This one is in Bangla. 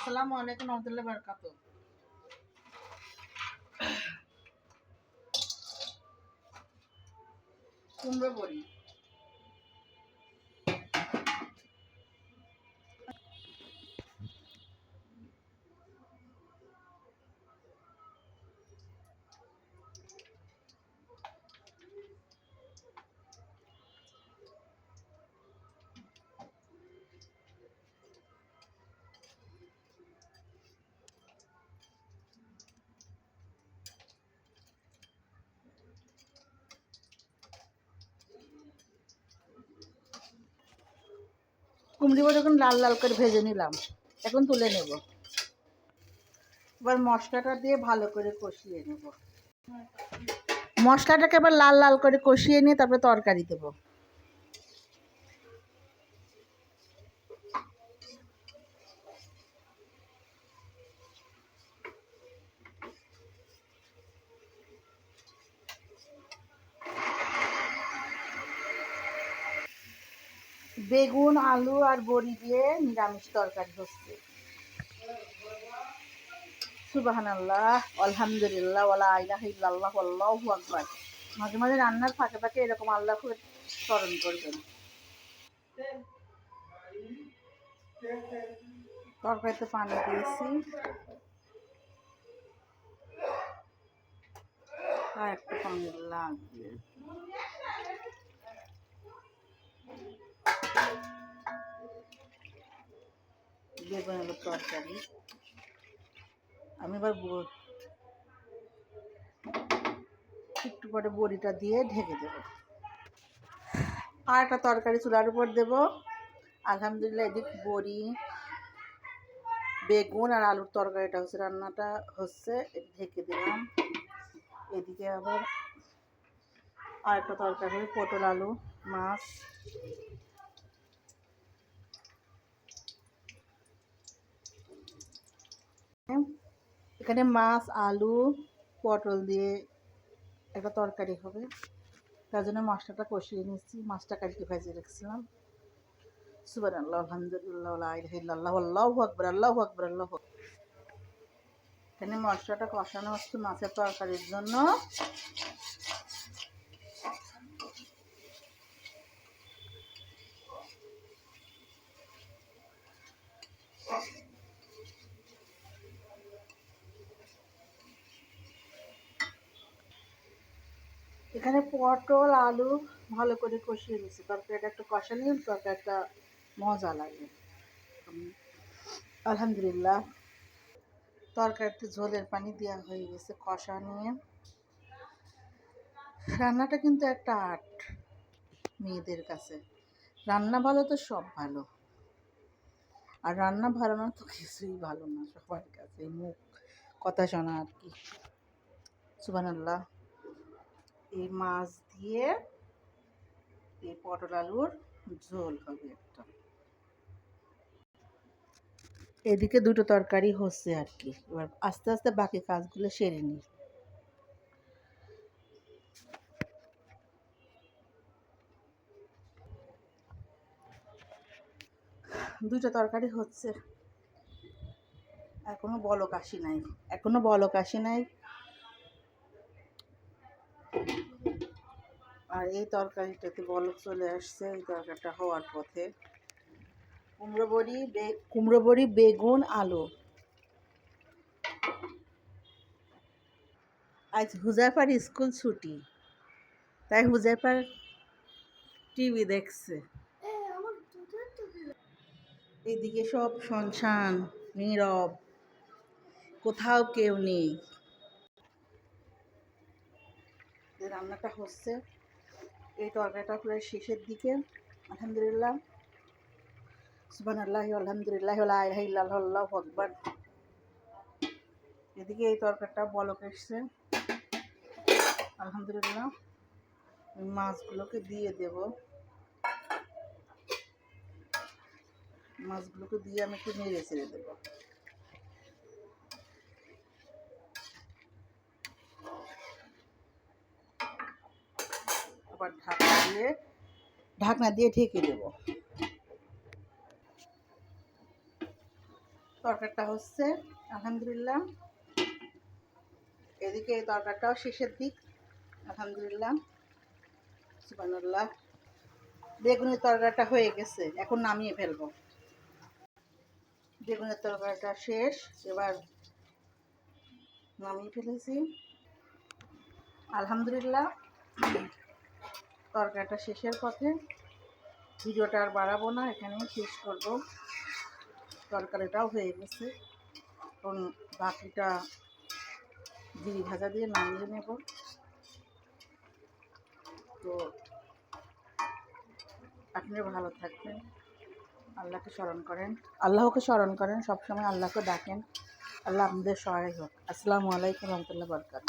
আসসালামু আলাইকুম রহমতুল্লাহ বারকাত কুমড়ো বড়ি। কুমড়ি যখন লাল লাল করে ভেজে নিলাম, এখন তুলে নেব। এবার মশলাটা দিয়ে ভালো করে কষিয়ে নেব। মশলাটাকে এবার লাল লাল করে কষিয়ে নিয়ে তারপরে তরকারি দেবো। বেগুন, আলু আর বড়ি দিয়ে নিরামিষ তরকারি হচ্ছে। সুবাহান আল্লাহ আলহামদুলিল্লাহ ওলা আইলাহ ইল্লাল্লাহ আল্লাহু আকবার। মাঝে মাঝে রান্নার ফাঁকে ফাঁকে এরকম আল্লাহ স্মরণ করবেন। তরকারিতে পানি দিয়েছি। আর একটু পানি লাগবে। বেগুন আলুর তরকারি। আমি এবার একটু পরে বড়িটা দিয়ে ঢেকে দেব। আর একটা তরকারি চুলার উপর দেব। আলহামদুলিল্লাহ এদিক বড়ি, বেগুন আর আলুর তরকারিটা হচ্ছে, রান্নাটা হচ্ছে ঢেকে দিলাম। এদিকে আবার আর একটা তরকারি পটল আলু, মাছ। এখানে মাছ, আলু, পটল দিয়ে একটা তরকারি হবে। তার জন্য মশলাটা কষিয়ে নিচ্ছি মাছটা কালকে ভেজে রেখেছিলাম। সুবান আল্লাহ আলহামদুলিল্লাহ আল্লাহ আকবর, আল্লাহ আকবার, আল্লাহু এখানে মশলাটা কষানো হচ্ছে মাছের তরকারির জন্য। এখানে পটল, আলু ভালো করে কষিয়ে নিচ্ছি তরকারিটা একটু কষা নিয়ে তরকারিটা মজা লাগে। আলহামদুলিল্লাহ। তরকারিতে ঝোলের পানি দেওয়া হয়ে গেছে কষা নিয়ে। রান্নাটা কিন্তু একটা আর্ট মেয়েদের কাছে। রান্না ভালো তো সব ভালো। আর রান্না ভালো না তো কিছুই ভালো না সবার কাছে। মুখ, কথা শোনা আর কি। সুবান আল্লাহ এই মাছ দিয়ে এই পটল আলুর ঝোল হবে একটা। এদিকে দুটো তরকারি হচ্ছে আর কি। এবার আস্তে আস্তে বাকি কাজগুলো সেরে নিই। দুটো তরকারি হচ্ছে। এখনও বলক আসি নাই। এখনও বলক আসি নাই। আর এই তরকারিটাতে বলক চলে আসছে, এই তরকারিটা হওয়ার পথে। কুমড়ো বড়ি কুমড়ো বড়ি, বেগুন, আলু। আজ হুজাইফার স্কুল ছুটি, তাই হুজাইফার টিভি দেখছে। এদিকে সব শনশান, নীরব, কোথাও কেউ নেই। রান্নাটা হচ্ছে। এই তরকারিটা প্রায় শেষের দিকে, আলহামদুলিল্লাহ। সুবান আল্লাহ আলহামদুলিল্লাহ আল্লাহ আকবর। এদিকে এই তরকারিটা বলক এসছে। আলহামদুলিল্লাহ মাছগুলোকে দিয়ে দেব। মাছগুলোকে দিয়ে আমি একটু নেড়ে ছেড়ে দেবো। আবার ঢাকনা দিয়ে ঢাকনা দিয়ে ঢেকে দেবো। তরকারিটা হচ্ছে, আলহামদুলিল্লাহ। এদিকে এই তরকারিটাও শেষের দিক, আলহামদুলিল্লাহ। বেগুনের তরকারিটা হয়ে গেছে, এখন নামিয়ে ফেলব। বেগুনের তরকারিটা শেষ, এবার নামিয়ে ফেলেছি। আলহামদুলিল্লাহ। তরকারিটা শেষের পথে। ভিডিওটা আর বাড়াবো না, এখানেই শেষ করব। তরকারিটাও হয়ে গেছে। এখন বাকিটা জিরি ভাজা দিয়ে নামিয়ে নেব। তো আপনিও ভালো থাকবেন। আল্লাহকে স্মরণ করেন। আল্লাহকে স্মরণ করেন, সবসময় আল্লাহকে ডাকেন। আল্লাহ আমাদের সহায় হোক। আসসালামু আলাইকুম রহমতুল্লাহ বরকাত